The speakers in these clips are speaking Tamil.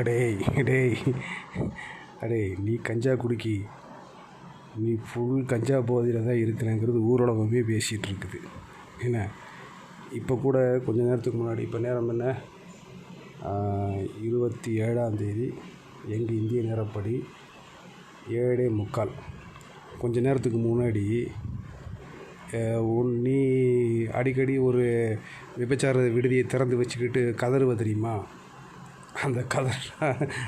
அடேய் டேய் அடே நீ கஞ்சா குடிக்கி நீ ஃபுல் கஞ்சா போதையில் தான் இருக்கிறேங்கிறது ஊரடகமே பேசிகிட்டு இருக்குது. என்ன? இப்போ கூட கொஞ்ச நேரத்துக்கு முன்னாடி இப்போ நேரம் என்ன? இருபத்தி ஏழாம் தேதி எங்கள் இந்திய நேரப்படி ஏழே முக்கால். கொஞ்ச நேரத்துக்கு முன்னாடி ஒன் உன் நீ அடிக்கடி ஒரு விபச்சார விடுதியை திறந்து வச்சுக்கிட்டு கதறுவ தெரியுமா? அந்த கதர்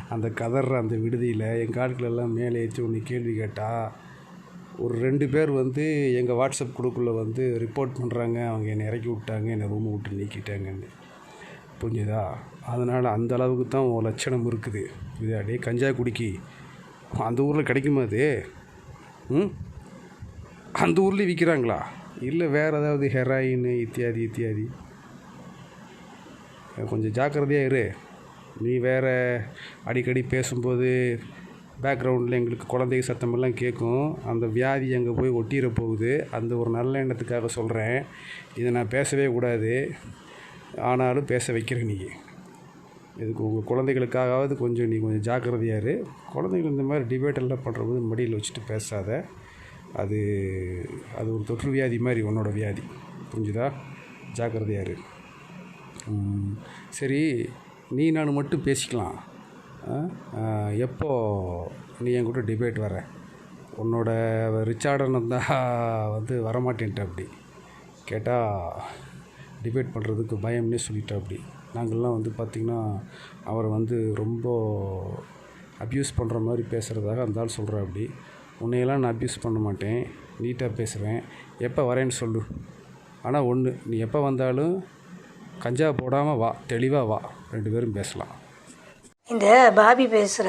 அந்த கதற அந்த விடுதியில் எங்கள் ஆட்களெல்லாம் மேலே ஏற்றி ஒன்று கேள்வி கேட்டால் ஒரு ரெண்டு பேர் வந்து எங்கள் வாட்ஸ்அப் குழுக்குள்ளே வந்து ரிப்போர்ட் பண்ணுறாங்க அவங்க என்னை இறக்கி விட்டாங்க என்னை ரூமை விட்டு நீக்கிட்டாங்கன்னு. புரிஞ்சுதா? அதனால் அந்த அளவுக்கு தான் உன் லட்சணம் இருக்குது. இது அப்படியே கஞ்சா குடிக்கி. அந்த ஊரில் கிடைக்குமா அது? ம்? அந்த ஊர்லேயும் விற்கிறாங்களா இல்லை வேறு ஏதாவது ஹெராயின் இத்தியாதி இத்தியாதி. கொஞ்சம் ஜாக்கிரதையாக இரு. நீ வேறு அடிக்கடி பேசும்போது பேக்ரவுண்டில் எங்களுக்கு குழந்தைங்க சத்தமெல்லாம் கேட்கும். அந்த வியாதி அங்கே போய் ஒட்டிட போகுது. அந்த ஒரு நல்ல எண்ணத்துக்காக சொல்கிறேன் இதை நான் பேசவே கூடாது. ஆனாலும் பேச வைக்கிறேன் நீ. இதுக்கு உங்கள் குழந்தைகளுக்காகவாது கொஞ்சம் நீ கொஞ்சம் ஜாக்கிரதையாக இரு. குழந்தைகள் இந்த மாதிரி டிபேட் எல்லாம் பண்ணுறது மடியில் வச்சுட்டு பேசாத. அது அது ஒரு தொற்று வியாதி மாதிரி உன்னோட வியாதி. புரிஞ்சுதா? ஜாக்கிரதையாக இரு. சரி. நீ நான் மட்டும் பேசிக்கலாம். எப்போ நீ என் கூட டிபேட் வர உன்னோட ரிச்சார்டன் இருந்தால் வந்து வரமாட்டேன்ட்ட அப்படி. கேட்டால் டிபேட் பண்ணுறதுக்கு பயம்னே சொல்லிட்டா அப்படி. நாங்கள்லாம் வந்து பார்த்திங்கன்னா அவரை வந்து ரொம்ப அப்யூஸ் பண்ணுற மாதிரி பேசுகிறதாக அந்த ஆள் சொல்கிற அப்படி. உன்னையெல்லாம் நான் அப்யூஸ் பண்ண மாட்டேன். நீட்டாக பேசுவேன். எப்போ வரேன்னு சொல்லு. ஆனால் ஒன்று நீ எப்போ வந்தாலும் கஞ்சா போடாமல் வா தெளிவாக வா. ரெண்டு பேரும் பேசலாம். இந்த பாபி பேசுகிற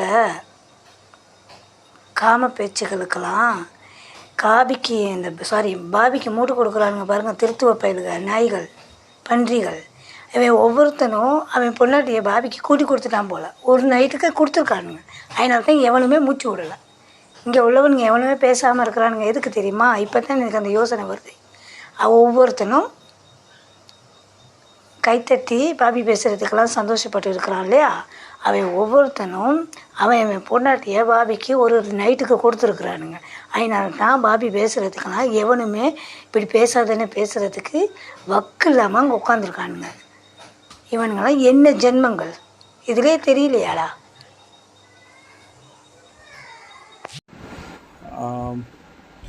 காம பேச்சுகளுக்கெல்லாம் காபிக்கு இந்த சாரி பாபிக்கு மூட்டு கொடுக்குறானுங்க பாருங்கள் திருத்துவ பயலுக நாய்கள் பன்றிகள். அவன் ஒவ்வொருத்தனும் அவன் பொண்டாட்டியை பாபிக்கு கூட்டி கொடுத்துட்டான் போல். ஒரு நைட்டுக்கு கொடுத்துருக்கானுங்க. அதனால தான் எவனுமே மூச்சு விடலை. இங்கே உள்ளவனுங்க எவனுமே பேசாமல் இருக்கிறானுங்க. எதுக்கு தெரியுமா? இப்போ தான் எனக்கு அந்த யோசனை வருது. ஒவ்வொருத்தனும் கைத்தட்டி பாபி பேசுகிறதுக்கெல்லாம் சந்தோஷப்பட்டு இருக்கிறான் இல்லையா? அவன் ஒவ்வொருத்தனும் அவன் அவன் பொண்டாட்டியை பாபிக்கு ஒரு ஒரு நைட்டுக்கு கொடுத்துருக்குறானுங்க. அதனால தான் பாபி பேசுகிறதுக்கெல்லாம் எவனுமே இப்படி பேசாதன்னு பேசுகிறதுக்கு வக்கு இல்லாமல் அங்கே உட்காந்துருக்கானுங்க இவனுங்களாம் என்ன ஜென்மங்கள்? இதிலே தெரியலையாடா? ஆம்,